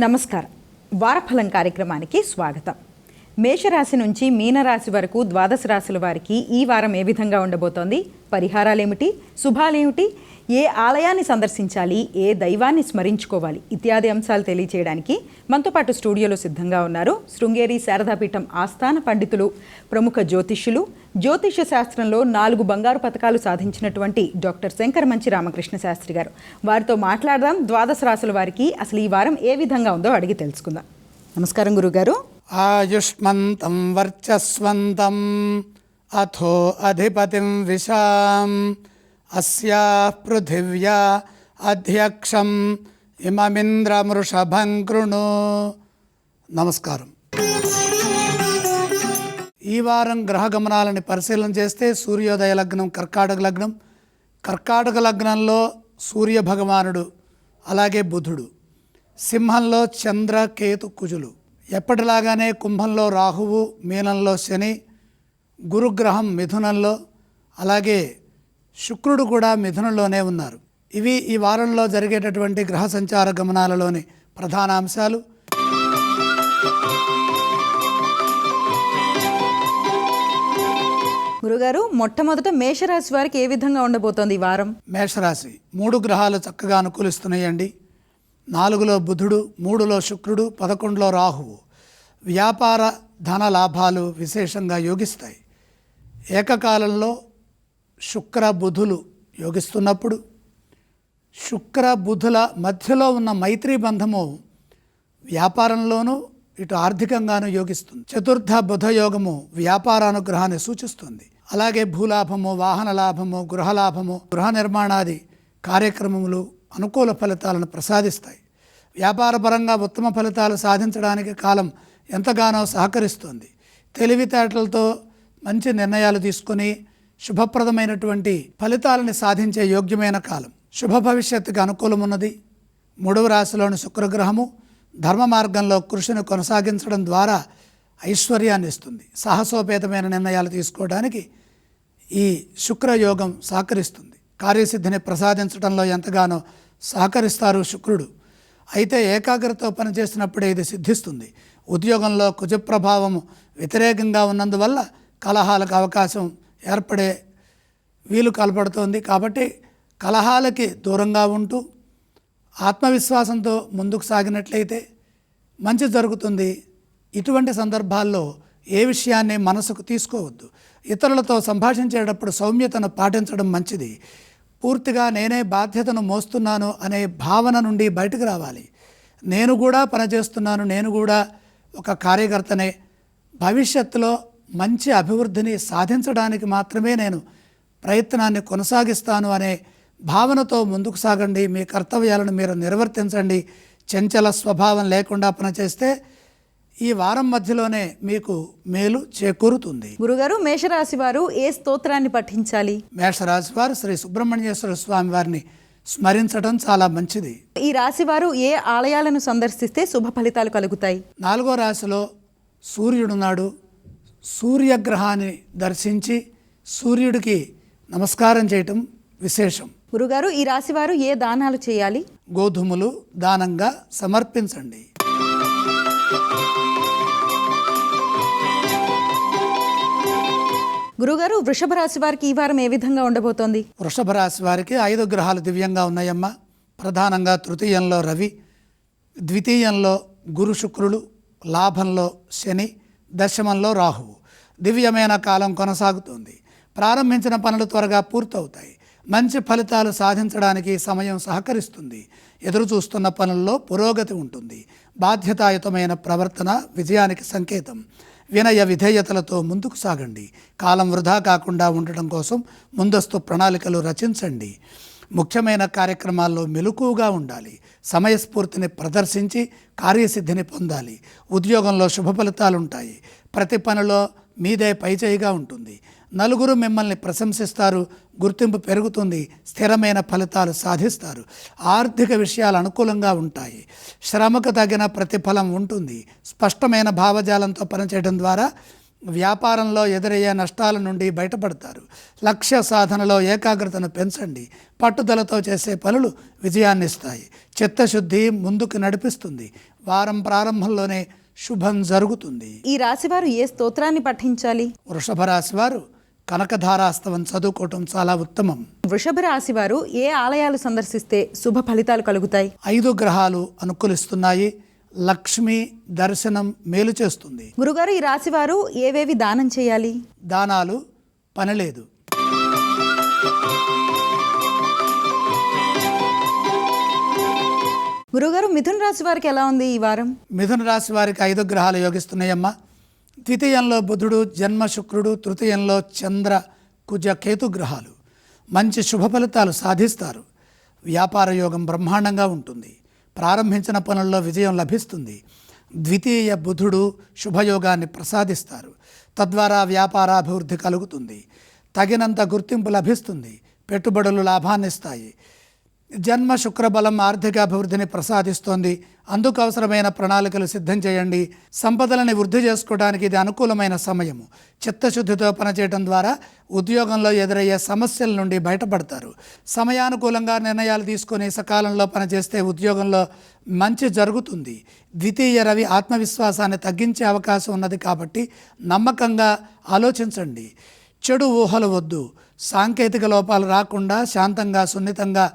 నమస్కారం. వారఫలం కార్యక్రమానికి స్వాగతం. మేషరాశి నుంచి మీనరాశి వరకు ద్వాదశ రాశుల వారికి ఈ వారం ఏ విధంగా ఉండబోతోంది? పరిహారాలేమిటి? శుభాలేమిటి? ఏ ఆలయాన్ని సందర్శించాలి? ఏ దైవాన్ని స్మరించుకోవాలి? ఇత్యాది అంశాలు తెలియచేయడానికి మనతో పాటు స్టూడియోలో సిద్ధంగా ఉన్నారు శృంగేరి శారదాపీఠం ఆస్థాన పండితులు ప్రముఖ జ్యోతిష్యులు. జ్యోతిష శాస్త్రంలో నాలుగు బంగారు పథకాలు సాధించినటువంటి డాక్టర్ శంకర్ మంచి రామకృష్ణ శాస్త్రి గారు. వారితో మాట్లాడదాం. ద్వాదశ రాశుల వారికి అసలు ఈ వారం ఏ విధంగా ఉందో అడిగి తెలుసుకుందాం. నమస్కారం గురుగారు. ఆయుష్మంతం వర్చస్వంతం అథో అధిపతిం విశాం అస్యా పృథివ్యా అధ్యక్షం ఇమమింద్రమృషభం కృణు నమస్కారం ఈ వారం గ్రహ గమనాలని పరిశీలన చేస్తే సూర్యోదయ లగ్నం కర్కాటక లగ్నం. కర్కాటక లగ్నంలో సూర్య భగవానుడు అలాగే బుధుడు. సింహంలో చంద్ర కేతు కుజులు. ఎప్పటిలాగానే కుంభంలో రాహువు మీనంలో శని గురుగ్రహం మిథునంలో అలాగే శుక్రుడు కూడా మిథునంలోనే ఉన్నారు. ఇవి ఈ వారంలో జరిగేటటువంటి గ్రహ సంచార గమనాలలోని ప్రధాన అంశాలు. గురుగారు మొట్టమొదట మేషరాశి వారికి ఏ విధంగా ఉండబోతోంది ఈ వారం? మేషరాశి మూడు గ్రహాలు చక్కగా అనుకూలిస్తున్నాయండి. నాలుగులో బుధుడు మూడులో శుక్రుడు పదకొండులో రాహువు. వ్యాపార ధన లాభాలు విశేషంగా యోగిస్తాయి. ఏకకాలంలో శుక్ర బుధులు యోగిస్తున్నప్పుడు శుక్ర బుధుల మధ్యలో ఉన్న మైత్రీ బంధము వ్యాపారంలోనూ ఇటు ఆర్థికంగాను యోగిస్తుంది. చతుర్థ బుధ యోగము వ్యాపారానుగ్రహాన్ని సూచిస్తుంది. అలాగే భూలాభము వాహన లాభము గృహలాభము గృహ నిర్మాణాది కార్యక్రమములు అనుకూల ఫలితాలను ప్రసాదిస్తాయి. వ్యాపారపరంగా ఉత్తమ ఫలితాలు సాధించడానికి కాలం ఎంతగానో సహకరిస్తుంది. తెలివితేటలతో మంచి నిర్ణయాలు తీసుకొని శుభప్రదమైనటువంటి ఫలితాలని సాధించే యోగ్యమైన కాలం. శుభ భవిష్యత్తుకు అనుకూలమున్నది మూడవ రాశిలోని శుక్రగ్రహము ధర్మ మార్గంలో కృషిని కొనసాగించడం ద్వారా ఐశ్వర్యాన్ని ఇస్తుంది. సాహసోపేతమైన నిర్ణయాలు తీసుకోవడానికి ఈ శుక్రయోగం సహకరిస్తుంది. కార్యసిద్ధిని ప్రసాదించడంలో ఎంతగానో సహకరిస్తారు శుక్రుడు. అయితే ఏకాగ్రతతో పనిచేసినప్పుడే ఇది సిద్ధిస్తుంది. ఉద్యోగంలో కుజప్రభావం వ్యతిరేకంగా ఉన్నందువల్ల కలహాలకు అవకాశం ఏర్పడే వీలు కలపడుతోంది. కాబట్టి కలహాలకి దూరంగా ఉంటూ ఆత్మవిశ్వాసంతో ముందుకు సాగినట్లయితే మంచి జరుగుతుంది. ఇటువంటి సందర్భాల్లో ఏ విషయాన్ని మనసుకు తీసుకోవద్దు. ఇతరులతో సంభాషించేటప్పుడు సౌమ్యతను పాటించడం మంచిది. పూర్తిగా నేనే బాధ్యతను మోస్తున్నాను అనే భావన నుండి బయటకు రావాలి. నేను కూడా పనిచేస్తున్నాను నేను కూడా ఒక కార్యకర్తనే. భవిష్యత్తులో మంచి అభివృద్ధిని సాధించడానికి మాత్రమే నేను ప్రయత్నాన్ని కొనసాగిస్తాను అనే భావనతో ముందుకు సాగండి. మీ కర్తవ్యాలను మీరు నిర్వర్తించండి. చంచల స్వభావం లేకుండా పనిచేస్తే ఈ వారం మధ్యలోనే మీకు మేలు చేకూరుతుంది. గురుగారు మేషరాశి వారు ఏ స్తోత్రాన్ని పఠించాలి? మేషరాశి వారు శ్రీ సుబ్రహ్మణ్యేశ్వర స్వామి వారిని స్మరించడం చాలా మంచిది. ఈ రాశి వారు ఏ ఆలయాలను సందర్శిస్తే శుభ ఫలితాలు కలుగుతాయి? నాలుగో రాశిలో సూర్యుడున్నాడు సూర్యగ్రహాన్ని దర్శించి సూర్యుడికి నమస్కారం చేయటం విశేషం. గురుగారు ఈ రాశి వారు ఏ దానాలు చేయాలి? గోధుమలు దానంగా సమర్పించండి. గురుగారు వృషభ రాశి వారికి ఈ వారం ఏ విధంగా ఉండబోతోంది? వృషభ రాశి వారికి ఐదు గ్రహాలు దివ్యంగా ఉన్నాయమ్మ. ప్రధానంగా తృతీయంలో రవి ద్వితీయంలో గురు శుక్రులు లాభంలో శని దశమంలో రాహువు. దివ్యమైన కాలం కొనసాగుతుంది. ప్రారంభించిన పనులు త్వరగా పూర్తవుతాయి. మంచి ఫలితాలు సాధించడానికి సమయం సహకరిస్తుంది. ఎదురు చూస్తున్న పనుల్లో పురోగతి ఉంటుంది. బాధ్యతాయుతమైన ప్రవర్తన విజయానికి సంకేతం. వినయ విధేయతలతో ముందుకు సాగండి. కాలం వృధా కాకుండా ఉండటం కోసం ముందస్తు ప్రణాళికలు రచించండి. ముఖ్యమైన కార్యక్రమాల్లో మెలకువగా ఉండాలి. సమయస్ఫూర్తిని ప్రదర్శించి కార్యసిద్ధిని పొందాలి. ఉద్యోగంలో శుభ ఫలితాలుంటాయి. ప్రతి పనిలో మీదే పైచేయిగా ఉంటుంది. నలుగురు మిమ్మల్ని ప్రశంసిస్తారు గుర్తింపు పెరుగుతుంది స్థిరమైన ఫలితాలు సాధిస్తారు. ఆర్థిక విషయాలు అనుకూలంగా ఉంటాయి. శ్రమకు తగిన ప్రతిఫలం ఉంటుంది. స్పష్టమైన భావజాలంతో పనిచేయడం ద్వారా వ్యాపారంలో ఎదురయ్యే నష్టాల నుండి బయటపడతారు. లక్ష్య సాధనలో ఏకాగ్రతను పెంచండి. పట్టుదలతో చేసే పనులు విజయాన్ని ఇస్తాయి. చిత్తశుద్ధి ముందుకు నడిపిస్తుంది. వారం ప్రారంభంలోనే శుభం జరుగుతుంది. ఈ రాశివారు ఏ స్తోత్రాన్ని పఠించాలి? వృషభ రాశి వారు కనకధారాస్తవం చదువుకోవటం చాలా ఉత్తమం. వృషభ రాశి వారు ఏ ఆలయాలు సందర్శిస్తే శుభ ఫలితాలు కలుగుతాయి? ఐదు గ్రహాలు అనుకూలిస్తున్నాయి. లక్ష్మి దర్శనం మేలు చేస్తుంది. గురుగారు ఈ రాశివారు ఏవేవి దానం చేయాలి? దానాలు పనిలేదు. గురుగారు మిథున్ రాశి వారికి ఎలా ఉంది ఈ వారం? మిథున రాశి వారికి ఐదు గ్రహాలు యోగిస్తున్నాయమ్మా. ద్వితీయంలో బుధుడు జన్మ శుక్రుడు తృతీయంలో చంద్ర కుజ కేతు గ్రహాలు. మంచి శుభ ఫలితాలు సాధిస్తారు. వ్యాపార యోగం బ్రహ్మాండంగా ఉంటుంది. ప్రారంభించిన పనుల్లో విజయం లభిస్తుంది. ద్వితీయ బుధుడు శుభయోగాన్ని ప్రసాదిస్తారు. తద్వారా వ్యాపారాభివృద్ధి కలుగుతుంది. తగినంత గుర్తింపు లభిస్తుంది. పెట్టుబడులు లాభాన్నిస్తాయి. జన్మ శుక్రబలం ఆర్థిక అభివృద్ధిని ప్రసాదిస్తోంది. అందుకు అవసరమైన ప్రణాళికలు సిద్ధం చేయండి. సంపదలని వృద్ధి చేసుకోవడానికి ఇది అనుకూలమైన సమయము. చిత్తశుద్ధితో పనిచేయడం ద్వారా ఉద్యోగంలో ఎదురయ్యే సమస్యల నుండి బయటపడతారు. సమయానుకూలంగా నిర్ణయాలు తీసుకొని సకాలంలో పనిచేస్తే ఉద్యోగంలో మంచి జరుగుతుంది. ద్వితీయ రవి ఆత్మవిశ్వాసాన్ని తగ్గించే అవకాశం ఉన్నది కాబట్టి నమ్మకంగా ఆలోచించండి. చెడు ఊహలు వద్దు. సాంకేతిక లోపాలు రాకుండా శాంతంగా సున్నితంగా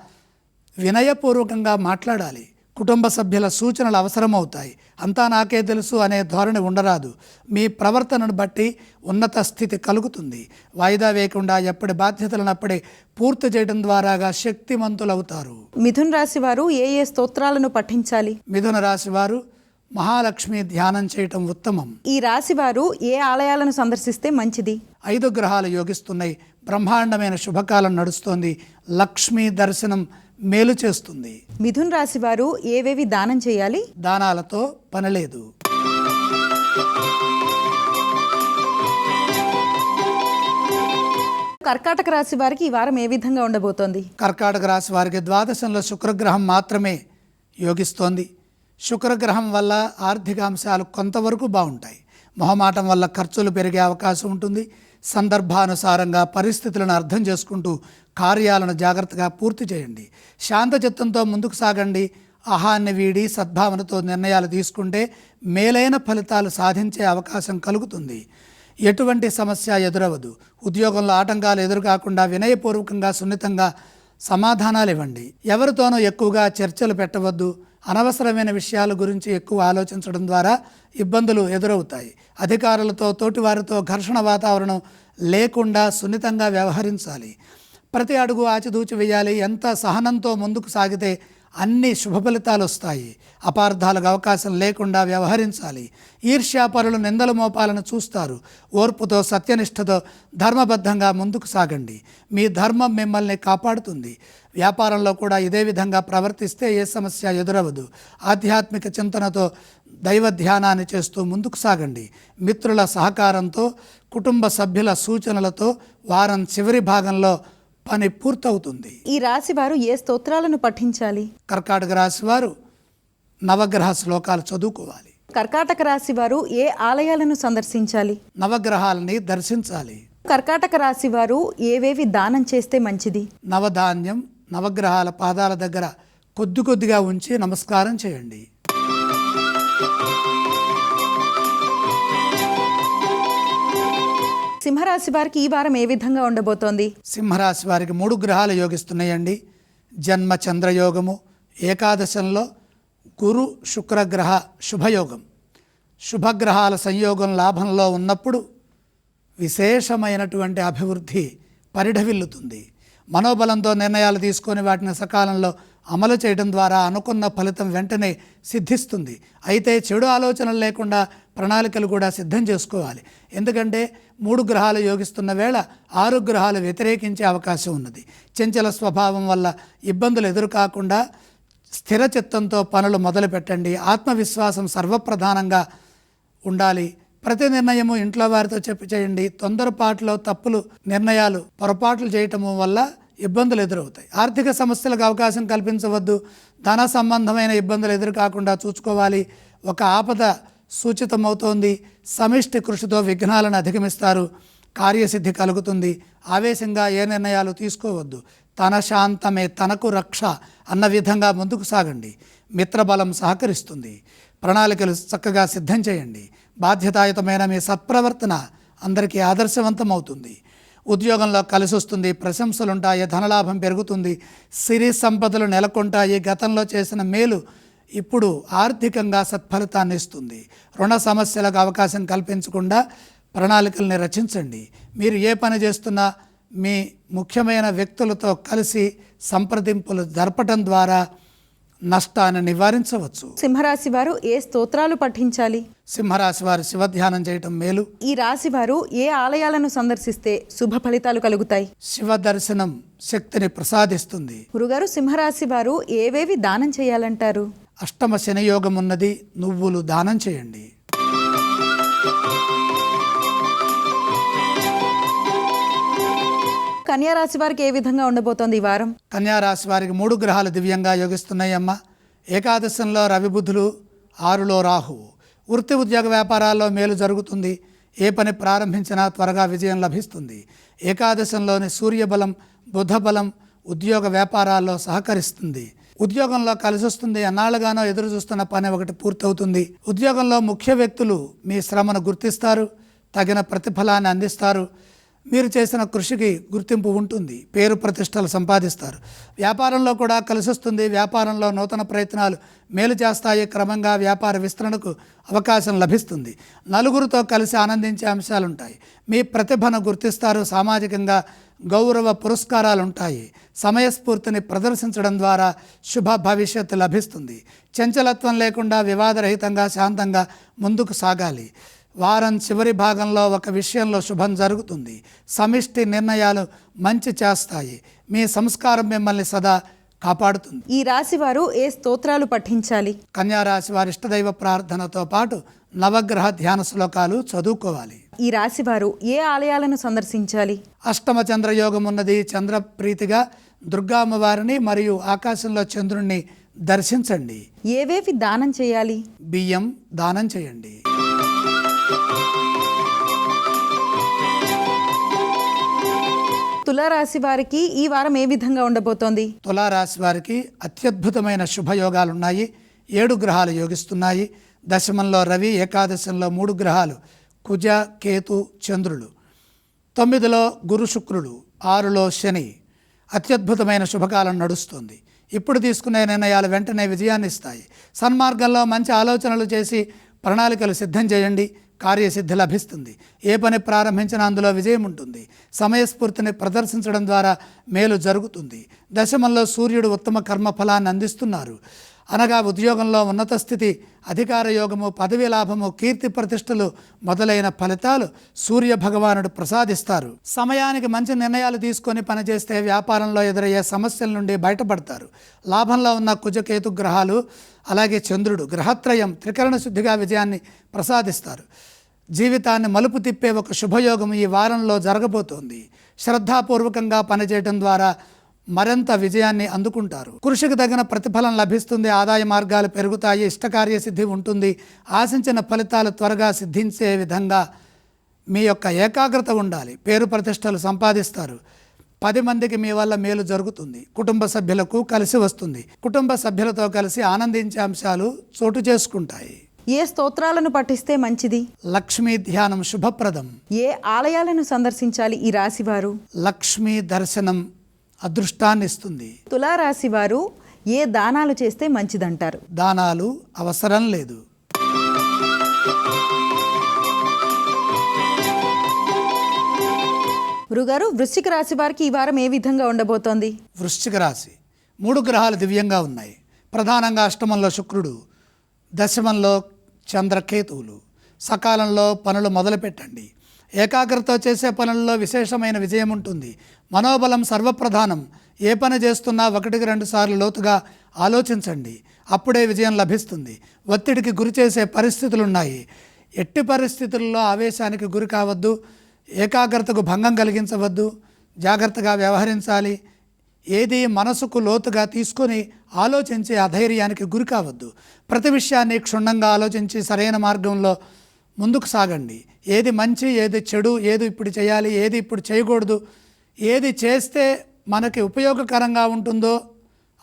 వినయపూర్వకంగా మాట్లాడాలి. కుటుంబ సభ్యుల సూచనలు అవసరమవుతాయి. అంతా నాకే తెలుసు అనే ధోరణి ఉండరాదు. మీ ప్రవర్తనను బట్టి ఉన్నత స్థితి కలుగుతుంది. వాయిదా వేయకుండా ఎప్పటి బాధ్యతలను అప్పుడే పూర్తి చేయడం ద్వారాగా శక్తిమంతులవుతారు. మిథున్ రాశి వారు ఏ ఏ స్తోత్రాలను పఠించాలి? మిథున రాశి వారు మహాలక్ష్మి ధ్యానం చేయటం ఉత్తమం. ఈ రాశి వారు ఏ ఆలయాలను సందర్శిస్తే మంచిది? ఐదు గ్రహాలు యోగిస్తున్నాయి. బ్రహ్మాండమైన శుభకాలం నడుస్తోంది. లక్ష్మీ దర్శనం మేలు చేస్తుంది. మిథున్ రాశి వారు ఏవేవి దానం చేయాలి? దానాలతో పనిలేదు. కర్కాటక రాశి వారికి ఈ వారం ఏ విధంగా ఉండబోతోంది? కర్కాటక రాశి వారికి ద్వాదశంలో శుక్రగ్రహం మాత్రమే యోగిస్తోంది. శుక్రగ్రహం వల్ల ఆర్థిక అంశాలు కొంతవరకు బాగుంటాయి. మొహమాటం వల్ల ఖర్చులు పెరిగే అవకాశం ఉంటుంది. సందర్భానుసారంగా పరిస్థితులను అర్థం చేసుకుంటూ కార్యాలను జాగ్రత్తగా పూర్తి చేయండి. శాంత చిత్తంతో ముందుకు సాగండి. అహాన్ని వీడి సద్భావనతో నిర్ణయాలు తీసుకుంటే మేలైన ఫలితాలు సాధించే అవకాశం కలుగుతుంది. ఎటువంటి సమస్య ఎదురవదు. ఉద్యోగంలో ఆటంకాలు ఎదురు కాకుండా వినయపూర్వకంగా సున్నితంగా సమాధానాలు ఇవ్వండి. ఎవరితోనూ ఎక్కువగా చర్చలు పెట్టవద్దు. అనవసరమైన విషయాల గురించి ఎక్కువ ఆలోచించడం ద్వారా ఇబ్బందులు ఎదురవుతాయి. అధికారులతో తోటివారితో ఘర్షణ వాతావరణం లేకుండా సున్నితంగా వ్యవహరించాలి. ప్రతి అడుగు ఆచితూచి వేయాలి. ఎంత సహనంతో ముందుకు సాగితే అన్ని శుభ ఫలితాలు వస్తాయి. అపార్థాలకు అవకాశం లేకుండా వ్యవహరించాలి. ఈర్ష్యాపరులు నిందల మోపాలను చూస్తారు. ఓర్పుతో సత్యనిష్టతో ధర్మబద్ధంగా ముందుకు సాగండి. మీ ధర్మం మిమ్మల్ని కాపాడుతుంది. వ్యాపారంలో కూడా ఇదే విధంగా ప్రవర్తిస్తే ఏ సమస్య ఎదురవదు. ఆధ్యాత్మిక చింతనతో దైవ ధ్యానాన్ని చేస్తూ ముందుకు సాగండి. మిత్రుల సహకారంతో కుటుంబ సభ్యుల సూచనలతో వారం చివరి భాగంలో పని పూర్తవుతుంది. ఈ రాశి వారు ఏ స్తోత్రాలను పఠించాలి? కర్కాటక రాశి వారు నవగ్రహ శ్లోకాలు చదువుకోవాలి. కర్కాటక రాశి వారు ఏ ఆలయాలను సందర్శించాలి? నవగ్రహాలని దర్శించాలి. కర్కాటక రాశి వారు ఏవేవి దానం చేస్తే మంచిది? నవధాన్యం నవగ్రహాల పాదాల దగ్గర కొద్ది కొద్దిగా ఉంచి నమస్కారం చేయండి. సింహరాశి వారికి ఈ వారం ఏ విధంగా ఉండబోతోంది? సింహరాశి వారికి మూడు గ్రహాలు యోగిస్తున్నాయండి. జన్మ చంద్రయోగము ఏకాదశంలో గురు శుక్రగ్రహ శుభయోగం. శుభగ్రహాల సంయోగం లాభంలో ఉన్నప్పుడు విశేషమైనటువంటి అభివృద్ధి పరిఢవిల్లుతుంది. మనోబలంతో నిర్ణయాలు తీసుకొని వాటిని సకాలంలో అమలు చేయడం ద్వారా అనుకున్న ఫలితం వెంటనే సిద్ధిస్తుంది. అయితే చెడు ఆలోచనలు లేకుండా ప్రణాళికలు కూడా సిద్ధం చేసుకోవాలి. ఎందుకంటే మూడు గ్రహాలు యోగిస్తున్న వేళ ఆరు గ్రహాలు వ్యతిరేకించే అవకాశం ఉన్నది. చంచల స్వభావం వల్ల ఇబ్బందులు ఎదురుకాకుండా స్థిర చిత్తంతో పనులు మొదలు పెట్టండి. ఆత్మవిశ్వాసం సర్వప్రధానంగా ఉండాలి. ప్రతి నిర్ణయము ఇంట్లో వారితో చెప్పి చేయండి. తొందరపాటులో తప్పులు నిర్ణయాలు పొరపాట్లు చేయటము వల్ల ఇబ్బందులు ఎదురవుతాయి. ఆర్థిక సమస్యలకు అవకాశం కల్పించవద్దు. ధన సంబంధమైన ఇబ్బందులు ఎదురు కాకుండా చూసుకోవాలి. ఒక ఆపద సూచితమవుతోంది. సమిష్టి కృషితో విఘ్నాలను అధిగమిస్తారు. కార్యసిద్ధి కలుగుతుంది. ఆవేశంగా ఏ నిర్ణయాలు తీసుకోవద్దు. తన శాంతమే తనకు రక్ష అన్న విధంగా ముందుకు సాగండి. మిత్రబలం సహకరిస్తుంది. ప్రణాళికలు చక్కగా సిద్ధం చేయండి. బాధ్యతాయుతమైన మీ సత్ప్రవర్తన అందరికీ ఆదర్శవంతమవుతుంది. ఉద్యోగంలో కలిసి వస్తుంది ప్రశంసలుంటాయి. ధనలాభం పెరుగుతుంది. సిరి సంపదలు నెలకొంటాయి. గతంలో చేసిన మేలు ఇప్పుడు ఆర్థికంగా సత్ఫలితాన్ని ఇస్తుంది. రుణ సమస్యలకు అవకాశం కల్పించకుండా ప్రణాళికల్ని రచించండి. మీరు ఏ పని చేస్తున్నా మీ ముఖ్యమైన వ్యక్తులతో కలిసి సంప్రదింపులు జరపటం ద్వారా నష్టాన్ని నివారించవచ్చు. సింహరాశి వారు ఏ స్తోత్రాలు పఠించాలి? సింహరాశి వారు శివధ్యానం చేయటం మేలు. ఈ రాశి వారు ఏ ఆలయాలను సందర్శిస్తే శుభ ఫలితాలు కలుగుతాయి? శివ దర్శనం శక్తిని ప్రసాదిస్తుంది. గురుగారు సింహరాశి వారు ఏవేవి దానం చేయాలంటారు? అష్టమ శనియోగం ఉన్నది నువ్వులు దానం చేయండి. కన్యా రాశి వారికి ఏ విధంగా ఉండబోతోంది ఈ వారం? కన్యా రాశి వారికి మూడు గ్రహాలు దివ్యంగా యోగిస్తున్నాయమ్మ. ఏకాదశంలో రవి బుధులు ఆరులో రాహువు. వృత్తి ఉద్యోగ వ్యాపారాల్లో మేలు జరుగుతుంది. ఏ పని ప్రారంభించినా త్వరగా విజయం లభిస్తుంది. ఏకాదశంలోని సూర్యబలం బుధబలం ఉద్యోగ వ్యాపారాల్లో సహకరిస్తుంది. ఉద్యోగంలో కలిసి వస్తుంది ఎన్నాళ్ళుగానో ఎదురు చూస్తున్న పని ఒకటి పూర్తవుతుంది. ఉద్యోగంలో ముఖ్య వ్యక్తులు మీ శ్రమను గుర్తిస్తారు తగిన ప్రతిఫలాన్ని అందిస్తారు. మీరు చేసిన కృషికి గుర్తింపు ఉంటుంది. పేరు ప్రతిష్టలు సంపాదిస్తారు. వ్యాపారంలో కూడా కలిసిస్తుంది. వ్యాపారంలో నూతన ప్రయత్నాలు మేలు చేస్తాయి. క్రమంగా వ్యాపార విస్తరణకు అవకాశం లభిస్తుంది. నలుగురితో కలిసి ఆనందించే అంశాలు ఉంటాయి మీ ప్రతిభను గుర్తిస్తారు. సామాజికంగా గౌరవ పురస్కారాలు ఉంటాయి సమయస్ఫూర్తిని ప్రదర్శించడం ద్వారా శుభ భవిష్యత్తు లభిస్తుంది. చంచలత్వం లేకుండా వివాదరహితంగా శాంతంగా ముందుకు సాగాలి. వారం చివరి భాగంలో ఒక విషయంలో శుభం జరుగుతుంది. సమిష్టి నిర్ణయాలు మంచి చేస్తాయి. మీ సంస్కారం మిమ్మల్ని సదా కాపాడుతుంది. ఈ రాశి వారు ఏ స్తోత్రాలు పఠించాలి? కన్యారాశి వారి ఇష్టదైవ ప్రార్థనతో పాటు నవగ్రహ ధ్యాన శ్లోకాలు చదువుకోవాలి. ఈ రాశి వారు ఏ ఆలయాలను సందర్శించాలి? అష్టమ చంద్రయోగం ఉన్నది చంద్ర ప్రీతిగా దుర్గామ్మవారిని మరియు ఆకాశంలో చంద్రుణ్ణి దర్శించండి. ఏవేవి దానం చేయాలి? బియ్యం దానం చేయండి. తులారాశి వారికి ఈ వారం ఏ విధంగా ఉండబోతోంది? తులారాశి వారికి అత్యద్భుతమైన శుభయోగాలు ఉన్నాయి ఏడు గ్రహాలు యోగిస్తున్నాయి. దశమంలో రవి ఏకాదశంలో మూడు గ్రహాలు కుజ కేతు చంద్రులు. తొమ్మిదిలో గురు శుక్రుడు ఆరులో శని. అత్యద్భుతమైన శుభకాలం నడుస్తుంది. ఇప్పుడు తీసుకునే నిర్ణయాలు వెంటనే విజయాన్ని ఇస్తాయి సన్మార్గంలో మంచి ఆలోచనలు చేసి ప్రణాళికలు సిద్ధం చేయండి. కార్యసిద్ధి లభిస్తుంది. ఏ పని ప్రారంభించినా అందులో విజయం ఉంటుంది. సమయస్ఫూర్తిని ప్రదర్శించడం ద్వారా మేలు జరుగుతుంది. దశమంలో సూర్యుడు ఉత్తమ కర్మ ఫలాన్ని అందిస్తున్నారు. అనగా ఉద్యోగంలో ఉన్నత స్థితి అధికార యోగము పదవి లాభము కీర్తి ప్రతిష్టలు మొదలైన ఫలితాలు సూర్య భగవానుడు ప్రసాదిస్తారు. సమయానికి మంచి నిర్ణయాలు తీసుకొని పనిచేస్తే వ్యాపారంలో ఎదురయ్యే సమస్యల నుండి బయటపడతారు. లాభంలో ఉన్న కుజకేతు గ్రహాలు అలాగే చంద్రుడు గ్రహత్రయం త్రికరణ శుద్ధిగా విజయాన్ని ప్రసాదిస్తారు. జీవితాన్ని మలుపు తిప్పే ఒక శుభయోగం ఈ వారంలో జరగబోతోంది. శ్రద్ధాపూర్వకంగా పనిచేయడం ద్వారా మరింత విజయాన్ని అందుకుంటారు. కృషికి తగిన ప్రతిఫలం లభిస్తుంది ఆదాయ మార్గాలు పెరుగుతాయి ఇష్టకార్య సిద్ధి ఉంటుంది. ఆశించిన ఫలితాలు త్వరగా సిద్ధించే విధంగా మీ యొక్క ఏకాగ్రత ఉండాలి. పేరు ప్రతిష్టలు సంపాదిస్తారు. పది మందికి మీ వల్ల మేలు జరుగుతుంది. కుటుంబ సభ్యులకు కలిసి వస్తుంది. కుటుంబ సభ్యులతో కలిసి ఆనందించే అంశాలు చోటు చేసుకుంటాయి. ఏ స్తోత్రాలను పఠిస్తే మంచిది? లక్ష్మీ ధ్యానం శుభప్రదం. ఏ ఆలయాలను సందర్శించాలి ఈ రాశి వారు లక్ష్మీ దర్శనం అదృష్టాన్ని ఇస్తుంది. తులారాశి వారు ఏ దానాలు చేస్తే మంచిదంటారు? దానాలు అవసరం లేదు. గురుగారు వృశ్చిక రాశి వారికి ఈ వారం ఏ విధంగా ఉండబోతోంది? వృశ్చిక రాశి. మూడు గ్రహాలు దివ్యంగా ఉన్నాయి. ప్రధానంగా అష్టమంలో శుక్రుడు దశమంలో చంద్రకేతువులు. సకాలంలో పనులు మొదలుపెట్టండి. ఏకాగ్రత చేసే పనుల్లో విశేషమైన విజయం ఉంటుంది. మనోబలం సర్వప్రధానం. ఏ పని చేస్తున్నా ఒకటికి రెండు సార్లు లోతుగా ఆలోచించండి. అప్పుడే విజయం లభిస్తుంది. ఒత్తిడికి గురి చేసే పరిస్థితులు ఉన్నాయి ఎట్టి పరిస్థితుల్లో ఆవేశానికి గురి కావద్దు. ఏకాగ్రతకు భంగం కలిగించవద్దు. జాగ్రత్తగా వ్యవహరించాలి. ఏది మనసుకు లోతుగా తీసుకొని ఆలోచించే అధైర్యానికి గురి కావద్దు. ప్రతి విషయాన్ని క్షుణ్ణంగా ఆలోచించి సరైన మార్గంలో ముందుకు సాగండి. ఏది మంచి ఏది చెడు ఏది ఇప్పుడు చేయాలి ఏది ఇప్పుడు చేయకూడదు ఏది చేస్తే మనకి ఉపయోగకరంగా ఉంటుందో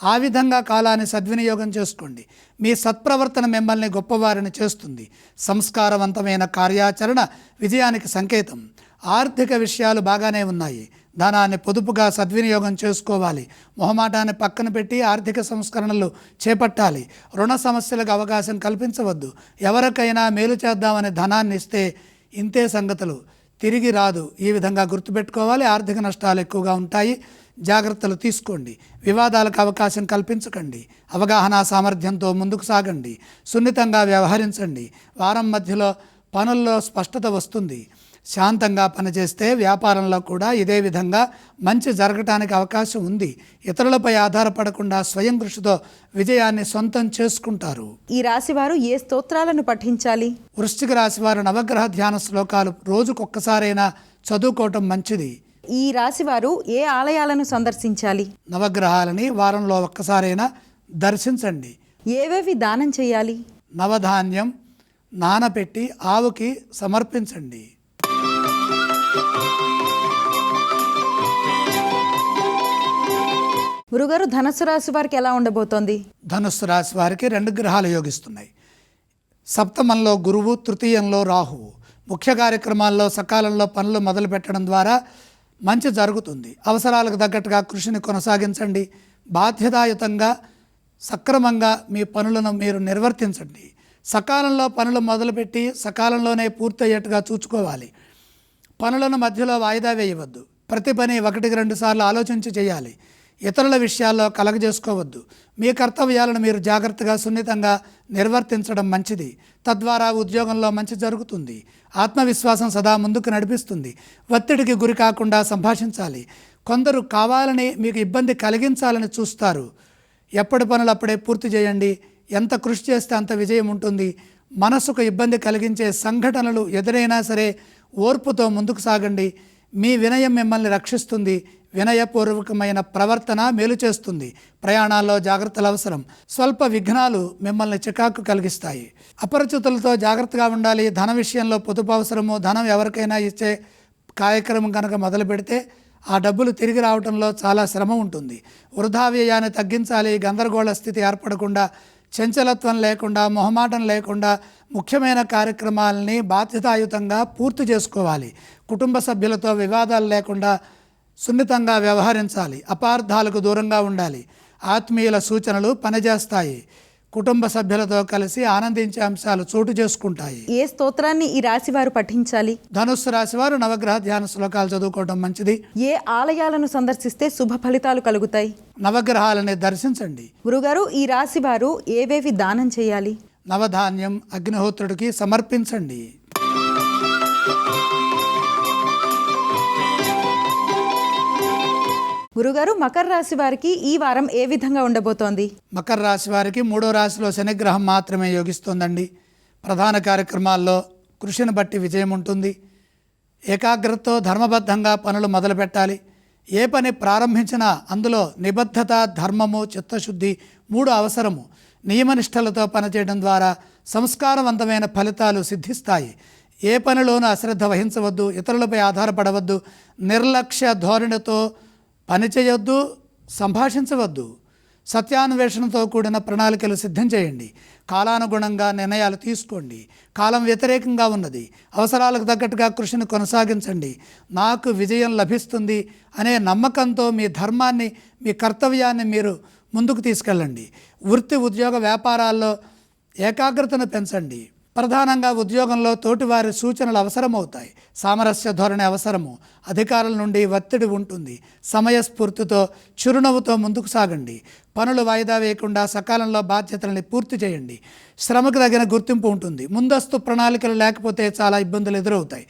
ఆ విధంగా కాలాన్ని సద్వినియోగం చేసుకోండి. మీ సత్ప్రవర్తన మిమ్మల్ని గొప్పవారిని చేస్తుంది. సంస్కారవంతమైన కార్యాచరణ విజయానికి సంకేతం. ఆర్థిక విషయాలు బాగానే ఉన్నాయి. ధనాన్ని పొదుపుగా సద్వినియోగం చేసుకోవాలి. మొహమాటాన్ని పక్కన పెట్టి ఆర్థిక సంస్కరణలు చేపట్టాలి. రుణ సమస్యలకు అవకాశం కల్పించవద్దు. ఎవరికైనా మేలు చేద్దామని ధనాన్ని ఇస్తే ఇంతే సంగతులు. తిరిగి రాదు. ఈ విధంగా గుర్తుపెట్టుకోవాలి. ఆర్థిక నష్టాలు ఎక్కువగా ఉంటాయి. జాగ్రత్తలు తీసుకోండి. వివాదాలకు అవకాశం కల్పించకండి. అవగాహన సామర్థ్యంతో ముందుకు సాగండి. సున్నితంగా వ్యవహరించండి. వారం మధ్యలో పనుల్లో స్పష్టత వస్తుంది. శాంతంగా పనిచేస్తే వ్యాపారంలో కూడా ఇదే విధంగా మంచి జరగటానికి అవకాశం ఉంది. ఇతరులపై ఆధారపడకుండా స్వయం కృషితో విజయాన్ని సొంతం చేసుకుంటారు. ఈ రాశివారు ఏ స్తోత్రాలను పఠించాలి? వృశ్చిక రాశి వారు నవగ్రహ ధ్యాన శ్లోకాలు రోజుకొక్కసారైనా చదువుకోవటం మంచిది. ఈ రాశివారు ఏ ఆలయాలను సందర్శించాలి? నవగ్రహాలని వారంలో ఒక్కసారైనా దర్శించండి. ఏవేవి దానం చేయాలి? నవధాన్యం నానపెట్టి ఆవుకి సమర్పించండి. గురుగారు ధనుసు రాశి వారికి ఎలా ఉండబోతోంది? ధనుసు రాశి వారికి రెండు గ్రహాలు యోగిస్తున్నాయి. సప్తమంలో గురువు తృతీయంలో రాహువు ముఖ్య కార్యక్రమాల్లో సకాలంలో పనులు మొదలు పెట్టడం ద్వారా మంచి జరుగుతుంది. అవసరాలకు తగ్గట్టుగా కృషిని కొనసాగించండి. బాధ్యతాయుతంగా సక్రమంగా మీ పనులను మీరు నిర్వర్తించండి. సకాలంలో పనులు మొదలుపెట్టి సకాలంలోనే పూర్తయ్యేట్టుగా చూసుకోవాలి పనులను మధ్యలో వాయిదా వేయవద్దు. ప్రతి పని ఒకటికి రెండు సార్లు ఆలోచించి చేయాలి. ఇతరుల విషయాల్లో కలగజేసుకోవద్దు. మీ కర్తవ్యాలను మీరు జాగ్రత్తగా సున్నితంగా నిర్వర్తించడం మంచిది. తద్వారా ఉద్యోగంలో మంచి జరుగుతుంది. ఆత్మవిశ్వాసం సదా ముందుకు నడిపిస్తుంది. ఒత్తిడికి గురి కాకుండా సంభాషించాలి. కొందరు కావాలని మీకు ఇబ్బంది కలిగించాలని చూస్తారు. ఎప్పటి పనులు అప్పుడే పూర్తి చేయండి. ఎంత కృషి చేస్తే అంత విజయం ఉంటుంది. మనసుకు ఇబ్బంది కలిగించే సంఘటనలు ఎదురైనా సరే ఓర్పుతో ముందుకు సాగండి. మీ వినయం మిమ్మల్ని రక్షిస్తుంది. వినయపూర్వకమైన ప్రవర్తన మేలు చేస్తుంది. ప్రయాణాల్లో జాగ్రత్తలు అవసరం. స్వల్ప విఘ్నాలు మిమ్మల్ని చికాకు కలిగిస్తాయి. అపరిచితులతో జాగ్రత్తగా ఉండాలి. ధన విషయంలో పొదుపు అవసరము. ధనం ఎవరికైనా ఇచ్చే కార్యక్రమం కనుక మొదలు పెడితే ఆ డబ్బులు తిరిగి రావడంలో చాలా శ్రమ ఉంటుంది. వృధా వ్యయాన్ని తగ్గించాలి. గందరగోళ స్థితి ఏర్పడకుండా చంచలత్వం లేకుండా మొహమాటం లేకుండా ముఖ్యమైన కార్యక్రమాలని బాధ్యతాయుతంగా పూర్తి చేసుకోవాలి. కుటుంబ సభ్యులతో వివాదాలు లేకుండా సున్నితంగా వ్యవహరించాలి అపార్థాలకు దూరంగా ఉండాలి ఆత్మీయుల సూచనలు పనిచేస్తాయి కుటుంబ సభ్యులతో కలిసి ఆనందించే అంశాలు చోటు చేసుకుంటాయి. ఏ స్తోత్రాన్ని ఈ రాశివారు పఠించాలి? ధనుస్సు రాశి వారు నవగ్రహ ధ్యాన శ్లోకాలు చదువుకోవడం మంచిది. ఏ ఆలయాలను సందర్శిస్తే శుభ ఫలితాలు కలుగుతాయి? నవగ్రహాలని దర్శించండి. గురుగారు ఈ రాశివారు ఏవేవి దానం చేయాలి? నవధాన్యం అగ్నిహోత్రుడికి సమర్పించండి. గురుగారు మకర రాశి వారికి ఈ వారం ఏ విధంగా ఉండబోతోంది? మకర రాశి వారికి మూడో రాశిలో శనిగ్రహం మాత్రమే యోగిస్తోందండి. ప్రధాన కార్యక్రమాల్లో కృషిని బట్టి విజయం ఉంటుంది. ఏకాగ్రతతో ధర్మబద్ధంగా పనులు మొదలుపెట్టాలి ఏ పని ప్రారంభించినా అందులో నిబద్ధత ధర్మము చిత్తశుద్ధి మూడు అవసరము. నియమనిష్టలతో పనిచేయడం ద్వారా సంస్కారవంతమైన ఫలితాలు సిద్ధిస్తాయి. ఏ పనిలోనూ అశ్రద్ధ వహించవద్దు ఇతరులపై ఆధారపడవద్దు. నిర్లక్ష్య ధోరణితో పని చేయొద్దు సంభాషించవద్దు. సత్యాన్వేషణతో కూడిన ప్రణాళికలు సిద్ధం చేయండి. కాలానుగుణంగా నిర్ణయాలు తీసుకోండి. కాలం వ్యతిరేకంగా ఉన్నది. అవసరాలకు తగ్గట్టుగా కృషిని కొనసాగించండి. నాకు విజయం లభిస్తుంది అనే నమ్మకంతో మీ ధర్మాన్ని మీ కర్తవ్యాన్ని మీరు ముందుకు తీసుకెళ్ళండి. వృత్తి ఉద్యోగ వ్యాపారాల్లో ఏకాగ్రతను పెంచండి. ప్రధానంగా ఉద్యోగంలో తోటివారి సూచనలు అవసరమవుతాయి. సామరస్య ధోరణి అవసరము. అధికారుల నుండి ఒత్తిడి ఉంటుంది. సమయస్ఫూర్తితో చిరునవ్వుతో ముందుకు సాగండి. పనులు వాయిదా వేయకుండా సకాలంలో బాధ్యతల్ని పూర్తి చేయండి. శ్రమకు తగిన గుర్తింపు ఉంటుంది. ముందస్తు ప్రణాళికలు లేకపోతే చాలా ఇబ్బందులు ఎదురవుతాయి.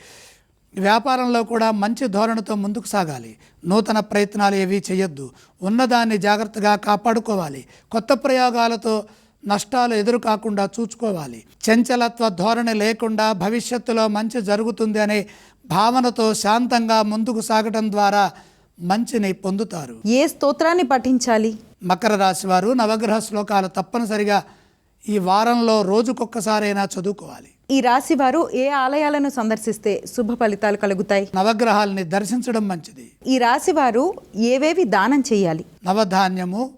వ్యాపారంలో కూడా మంచి ధోరణితో ముందుకు సాగాలి. నూతన ప్రయత్నాలు ఏవీ చేయొద్దు. ఉన్నదాన్ని జాగ్రత్తగా కాపాడుకోవాలి. కొత్త ప్రయోగాలతో నష్టాలు ఎదురు కాకుండా చూసుకోవాలి చంచలత్వ ధోరణి లేకుండా భవిష్యత్తులో మంచి జరుగుతుంది అనే భావనతో శాంతంగా ముందుకు సాగటం ద్వారా మంచిని పొందుతారు. ఏ స్తోత్రాన్ని పఠించాలి? మకర రాశి వారు నవగ్రహ శ్లోకాలు తప్పనిసరిగా ఈ వారంలో రోజుకొక్కసారైనా చదువుకోవాలి. ఈ రాశి వారు ఏ ఆలయాలను సందర్శిస్తే శుభ ఫలితాలు కలుగుతాయి? నవగ్రహాల్ని దర్శించడం మంచిది. ఈ రాశి వారు ఏవేవి దానం చేయాలి? నవధాన్యము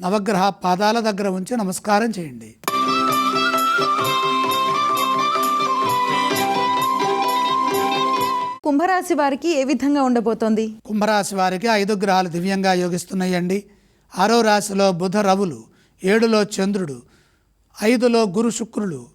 నవగ్రహ పాదాల దగ్గర ఉంచి నమస్కారం చేయండి. కుంభరాశి వారికి ఏ విధంగా ఉండబోతోంది? కుంభరాశి వారికి ఐదు గ్రహాలు దివ్యంగా యోగిస్తున్నాయండి. ఆరో రాశిలో బుధ రవులు ఏడులో చంద్రుడు ఐదులో గురు శుక్రులు.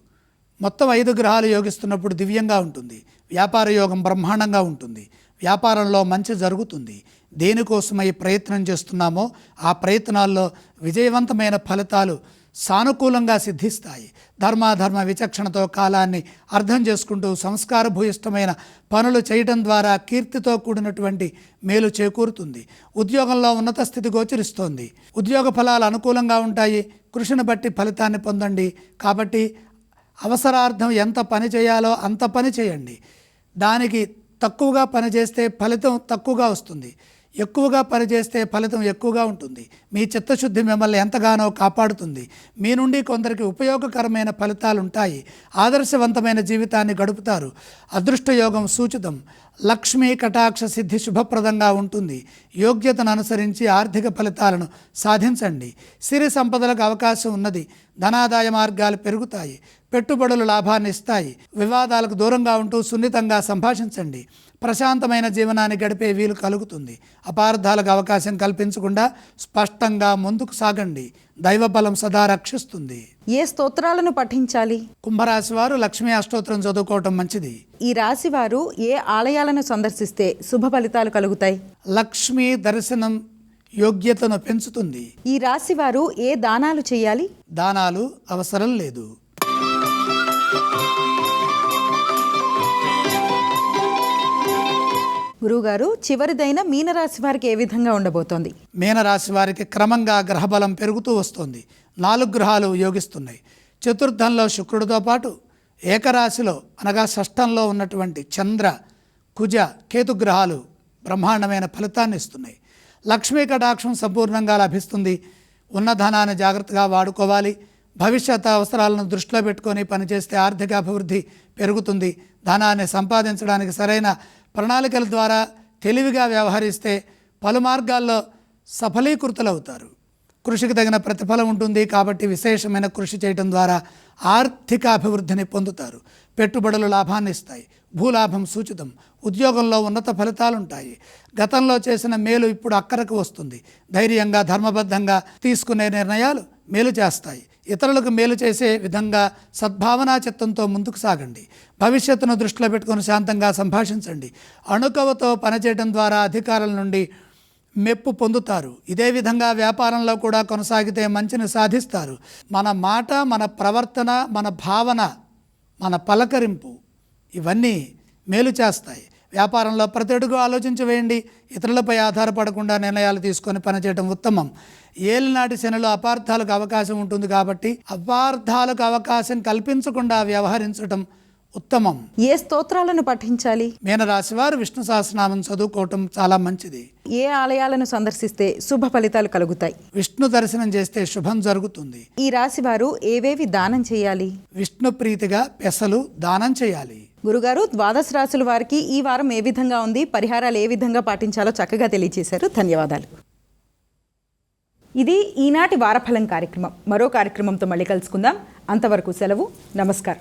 మొత్తం ఐదు గ్రహాలు యోగిస్తున్నప్పుడు దివ్యంగా ఉంటుంది. వ్యాపార యోగం బ్రహ్మాండంగా ఉంటుంది. వ్యాపారంలో మంచి జరుగుతుంది. దేనికోసమై ప్రయత్నం చేస్తున్నామో ఆ ప్రయత్నాల్లో విజయవంతమైన ఫలితాలు సానుకూలంగా సిద్ధిస్తాయి. ధర్మాధర్మ విచక్షణతో కాలాన్ని అర్థం చేసుకుంటూ సంస్కారభూయిష్టమైన పనులు చేయటం ద్వారా కీర్తితో కూడినటువంటి మేలు చేకూరుతుంది. ఉద్యోగంలో ఉన్నత స్థితి గోచరిస్తోంది. ఉద్యోగ ఫలాలు అనుకూలంగా ఉంటాయి. కృషిని బట్టి ఫలితాన్ని పొందండి. కాబట్టి అవసరార్థం ఎంత పని చేయాలో అంత పని చేయండి. దానికి తక్కువగా పనిచేస్తే ఫలితం తక్కువగా వస్తుంది. ఎక్కువగా పనిచేస్తే ఫలితం ఎక్కువగా ఉంటుంది. మీ చిత్తశుద్ధి మిమ్మల్ని ఎంతగానో కాపాడుతుంది. మీ నుండి కొందరికి ఉపయోగకరమైన ఫలితాలు ఉంటాయి ఆదర్శవంతమైన జీవితాన్ని గడుపుతారు. అదృష్టయోగం సూచితం. లక్ష్మీ కటాక్ష సిద్ధి శుభప్రదంగా ఉంటుంది. యోగ్యతను అనుసరించి ఆర్థిక ఫలితాలను సాధించండి. సిరి సంపదలకు అవకాశం ఉన్నది. ధనాదాయ మార్గాలు పెరుగుతాయి. పెట్టుబడులు లాభాన్ని ఇస్తాయి. వివాదాలకు దూరంగా ఉంటూ సున్నితంగా సంభాషించండి. ప్రశాంతమైన జీవనాన్ని గడిపే వీలు కలుగుతుంది. అపార్థాలకు అవకాశం కల్పించకుండా స్పష్టంగా ముందుకు సాగండి. దైవబలం సదా రక్షిస్తుంది. ఏ స్తోత్రాలను పఠించాలి? కుంభరాశి వారు లక్ష్మీ అష్టోత్తరం చదువుకోవటం మంచిది. ఈ రాశి వారు ఏ ఆలయాలను సందర్శిస్తే శుభ ఫలితాలు కలుగుతాయి? లక్ష్మీ దర్శనం యోగ్యతను పెంచుతుంది. ఈ రాశి వారు ఏ దానాలు చేయాలి? దానాలు అవసరం లేదు. గురువుగారు చివరిదైన మీనరాశి వారికి ఏ విధంగా ఉండబోతోంది? మీనరాశి వారికి క్రమంగా గ్రహబలం పెరుగుతూ వస్తుంది. నాలుగు గ్రహాలు యోగిస్తున్నాయి. చతుర్థంలో శుక్రుడితో పాటు ఏకరాశిలో అనగా షష్టంలో ఉన్నటువంటి చంద్ర కుజ కేతు గ్రహాలు బ్రహ్మాండమైన ఫలితాన్ని ఇస్తున్నాయి. లక్ష్మీ కటాక్షం సంపూర్ణంగా లభిస్తుంది. ఉన్న ధనాన్ని జాగ్రత్తగా వాడుకోవాలి. భవిష్యత్ అవసరాలను దృష్టిలో పెట్టుకొని పనిచేస్తే ఆర్థిక అభివృద్ధి పెరుగుతుంది. ధనాన్ని సంపాదించడానికి సరైన ప్రణాళికల ద్వారా తెలివిగా వ్యవహరిస్తే పలు మార్గాల్లో సఫలీకృతులవుతారు. కృషికి తగిన ప్రతిఫలం ఉంటుంది కాబట్టి విశేషమైన కృషి చేయడం ద్వారా ఆర్థిక అభివృద్ధిని పొందుతారు. పెట్టుబడులు లాభాన్ని ఇస్తాయి. భూలాభం సూచితం. ఉద్యోగంలో ఉన్నత ఫలితాలుంటాయి. గతంలో చేసిన మేలు ఇప్పుడు అక్కరకు వస్తుంది. ధైర్యంగా ధర్మబద్ధంగా తీసుకునే నిర్ణయాలు మేలు చేస్తాయి. ఇతరులకు మేలు చేసే విధంగా సద్భావనా చిత్తంతో ముందుకు సాగండి. భవిష్యత్తును దృష్టిలో పెట్టుకొని శాంతంగా సంభాషించండి. అణుకవతో పనిచేయడం ద్వారా అధికారుల నుండి మెప్పు పొందుతారు. ఇదే విధంగా వ్యాపారంలో కూడా కొనసాగితే మంచిని సాధిస్తారు. మన మాట మన ప్రవర్తన మన భావన మన పలకరింపు ఇవన్నీ మేలు చేస్తాయి. వ్యాపారంలో ప్రతి అడుగు ఆలోచించి వేయండి. ఇతరులపై ఆధారపడకుండా నిర్ణయాలు తీసుకొని పనిచేయడం ఉత్తమం. ఏలినాటి శనిలో అపార్థాలకు అవకాశం ఉంటుంది కాబట్టి అపార్థాలకు అవకాశం కల్పించకుండా వ్యవహరించడం ఉత్తమం. ఏ స్తోత్రాలను పఠించాలి? మీనరాశి వారు విష్ణు సహస్రనామం చదువుకోవటం చాలా మంచిది. ఏ ఆలయాలను సందర్శిస్తే శుభ ఫలితాలు కలుగుతాయి? విష్ణు దర్శనం చేస్తే శుభం జరుగుతుంది. ఈ రాశి వారు ఏవేవి దానం చేయాలి? విష్ణు ప్రీతిగా పెసలు దానం చేయాలి. గురుగారు ద్వాదశ రాశుల వారికి ఈ వారం ఏ విధంగా ఉంది? పరిహారాలు ఏ విధంగా పాటించాలో చక్కగా తెలియజేశారు ధన్యవాదాలు. ఇది ఈనాటి వారఫలం కార్యక్రమం. మరో కార్యక్రమంతో మళ్ళీ కలుసుకుందాం. అంతవరకు సెలవు. నమస్కారం.